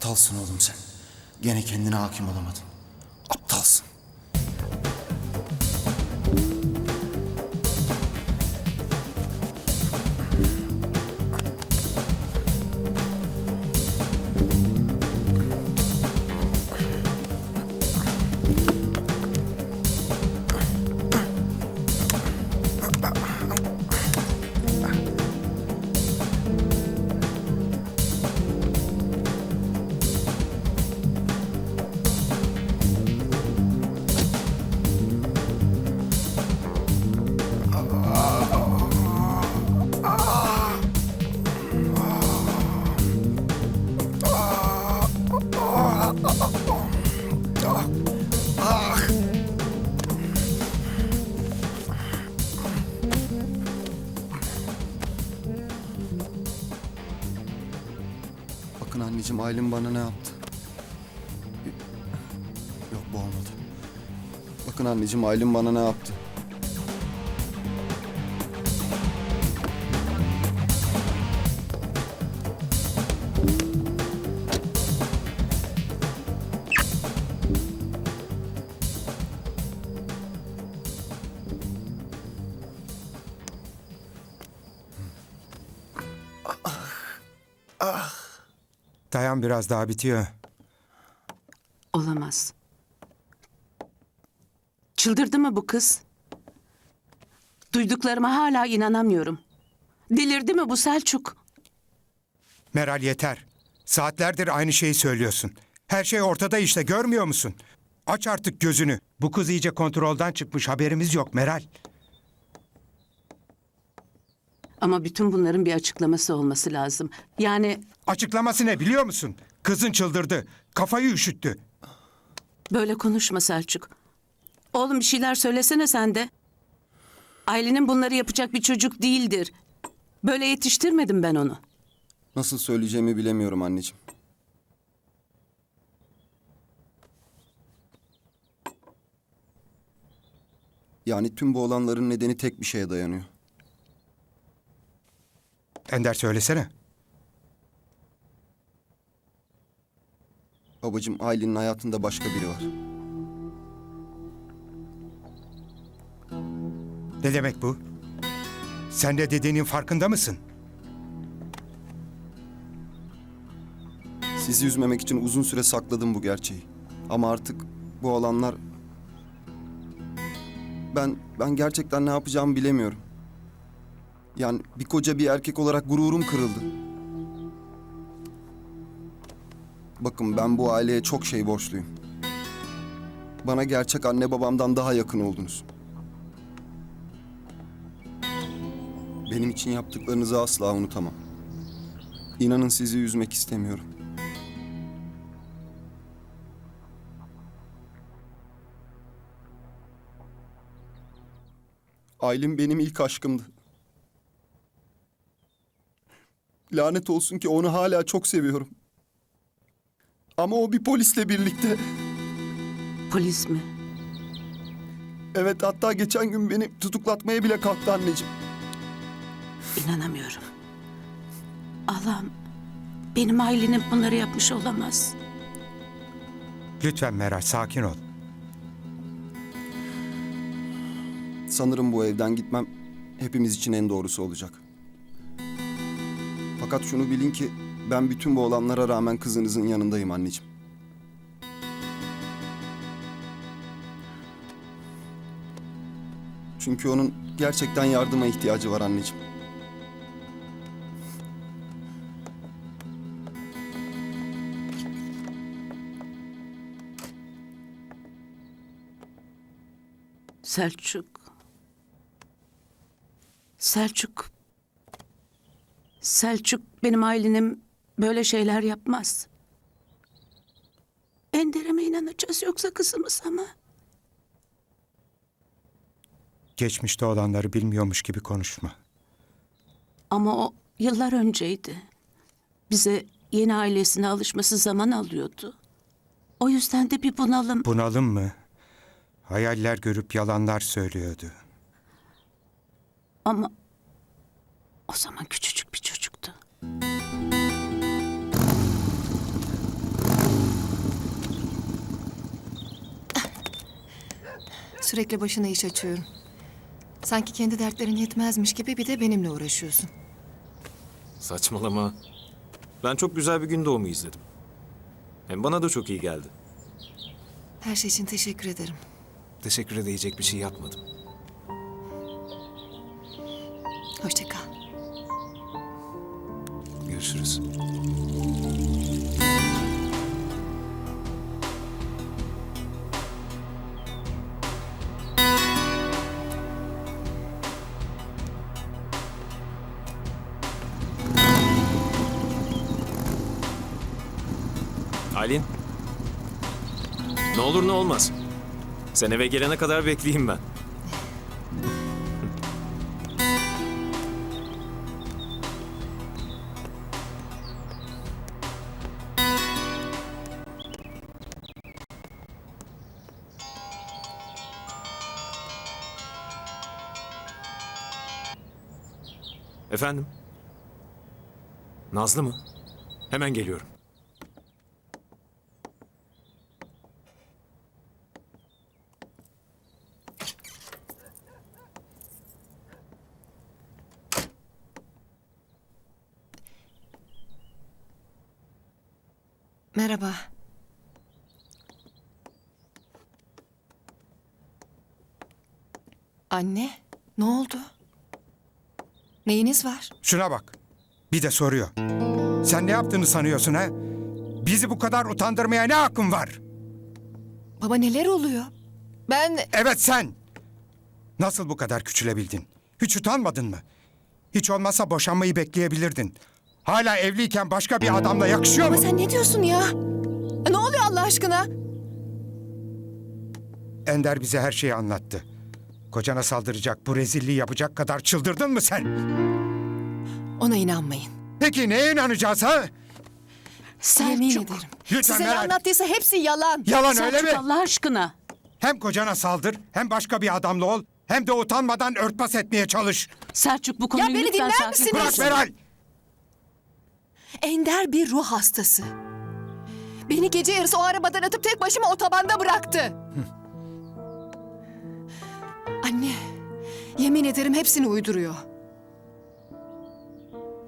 Aptalsın oğlum sen. Gene kendine hakim olamadın. Anneciğim Aylin bana ne yaptı? Yok bu olmadı. Bakın anneciğim Aylin bana ne yaptı? Dayan biraz daha bitiyor. Olamaz. Çıldırdı mı bu kız? Duyduklarıma hala inanamıyorum. Delirdi mi bu Selçuk? Meral yeter. Saatlerdir aynı şeyi söylüyorsun. Her şey ortada işte görmüyor musun? Aç artık gözünü. Bu kız iyice kontrolden çıkmış haberimiz yok Meral. Ama bütün bunların bir açıklaması olması lazım. Yani Açıklaması ne biliyor musun? Kızın çıldırdı. Kafayı üşüttü. böyle konuşma Selçuk. Oğlum bir şeyler söylesene sen de. Ailenin bunları yapacak bir çocuk değildir. Böyle yetiştirmedim ben onu. Nasıl söyleyeceğimi bilemiyorum anneciğim. Yani tüm bu olanların nedeni tek bir şeye dayanıyor. Ender söylesene. Babacığım Aylin'in hayatında başka biri var. Ne demek bu? Sen de dediğinin farkında mısın? Sizi üzmemek için uzun süre sakladım bu gerçeği. Ama artık bu olanlar... Ben, ben gerçekten ne yapacağımı bilemiyorum. Yani bir koca bir erkek olarak gururum kırıldı. Bakın ben bu aileye çok şey borçluyum. Bana gerçek anne babamdan daha yakın oldunuz. Benim için yaptıklarınızı asla unutamam. İnanın sizi üzmek istemiyorum. Aylin benim ilk aşkımdı. Lanet olsun ki onu hala çok seviyorum. Ama o bir polisle birlikte. Polis mi? Evet hatta geçen gün beni tutuklatmaya bile kalktı anneciğim. İnanamıyorum. Allah'ım benim ailenin bunları yapmış olamaz. Lütfen Meral sakin ol. Sanırım bu evden gitmem hepimiz için en doğrusu olacak. Fakat şunu bilin ki ben bütün bu olanlara rağmen kızınızın yanındayım anneciğim. Çünkü onun gerçekten yardıma ihtiyacı var anneciğim. Selçuk. Selçuk. Selçuk benim ailenim böyle şeyler yapmaz. Ender'e mi inanacağız yoksa kızımıza mı? Geçmişte olanları bilmiyormuş gibi konuşma. Ama o yıllar önceydi. Bize yeni ailesine alışması zaman alıyordu. O yüzden de bir bunalım. Bunalım mı? Hayaller görüp yalanlar söylüyordu. Ama o zaman küçücük Sürekli başına iş açıyorum. Sanki kendi dertlerin yetmezmiş gibi bir de benimle uğraşıyorsun. Saçmalama. Ben çok güzel bir gün doğumu izledim. Hem bana da çok iyi geldi. Her şey için teşekkür ederim. Teşekkür edecek bir şey yapmadım. Hoşça kal. Görüşürüz. Aylin. Ne olur ne olmaz. Sen eve gelene kadar bekleyeyim ben. Efendim? Nazlı mı? Hemen geliyorum. Merhaba. Anne, ne oldu? Neyiniz var? Şuna bak. Bir de soruyor. Sen ne yaptığını sanıyorsun ha? Bizi bu kadar utandırmaya ne hakkın var? Baba neler oluyor? Ben Evet sen. Nasıl bu kadar küçülebildin? Hiç utanmadın mı? Hiç olmazsa boşanmayı bekleyebilirdin. Hala evliyken başka bir adamla yakışıyor Ama mu? sen ne diyorsun ya? Ne oluyor Allah aşkına? Ender bize her şeyi anlattı. Kocana saldıracak, bu rezilliği yapacak kadar çıldırdın mı sen? Ona inanmayın. Peki neye inanacağız ha? Yemin Selçuk. ederim. Lütfen Size ne Meral. anlattıysa hepsi yalan. Yalan öyle Selçuk mi? Allah aşkına. Hem kocana saldır, hem başka bir adamla ol, hem de utanmadan örtbas etmeye çalış. Selçuk bu konuyu beni lütfen dinler sakin misiniz? Bırak. Meral! Ender bir ruh hastası. Beni gece yarısı o arabadan atıp tek başıma otobanda bıraktı. Anne, yemin ederim hepsini uyduruyor.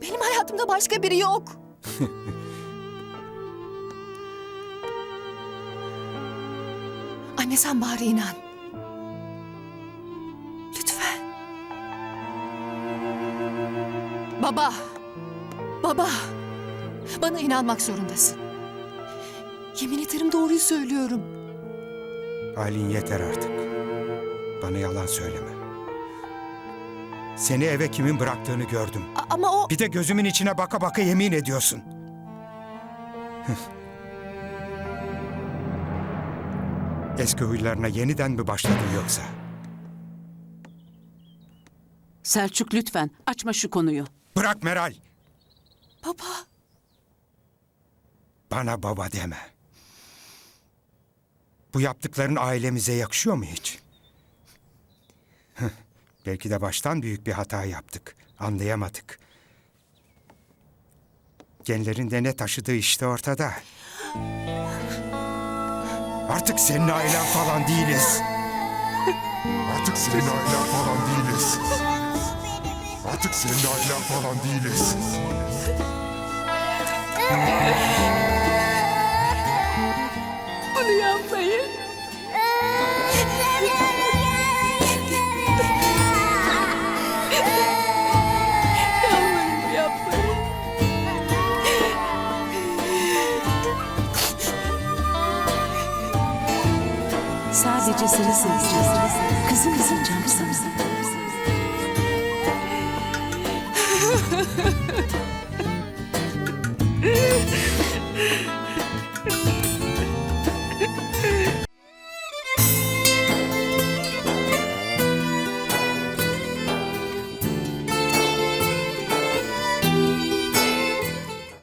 Benim hayatımda başka biri yok. Anne sen bari inan. Lütfen. Baba. Baba. Bana inanmak zorundasın. Yemin ederim doğruyu söylüyorum. Halin yeter artık. Bana yalan söyleme. Seni eve kimin bıraktığını gördüm. A- ama o... Bir de gözümün içine baka baka yemin ediyorsun. Hıh. Eski huylarına yeniden mi başladın yoksa? Selçuk lütfen açma şu konuyu. Bırak Meral. Baba. Bana baba deme. Bu yaptıkların ailemize yakışıyor mu hiç? Belki de baştan büyük bir hata yaptık. Anlayamadık. Genlerin de ne taşıdığı işte ortada. Artık senin ailen falan değiliz. Artık senin ailen falan değiliz. Artık senin ailen falan değiliz. Bunu yapmayın. Yalvarırım yapmayın. Sadece seni seveceğiz. Kızım kızım canım kızım.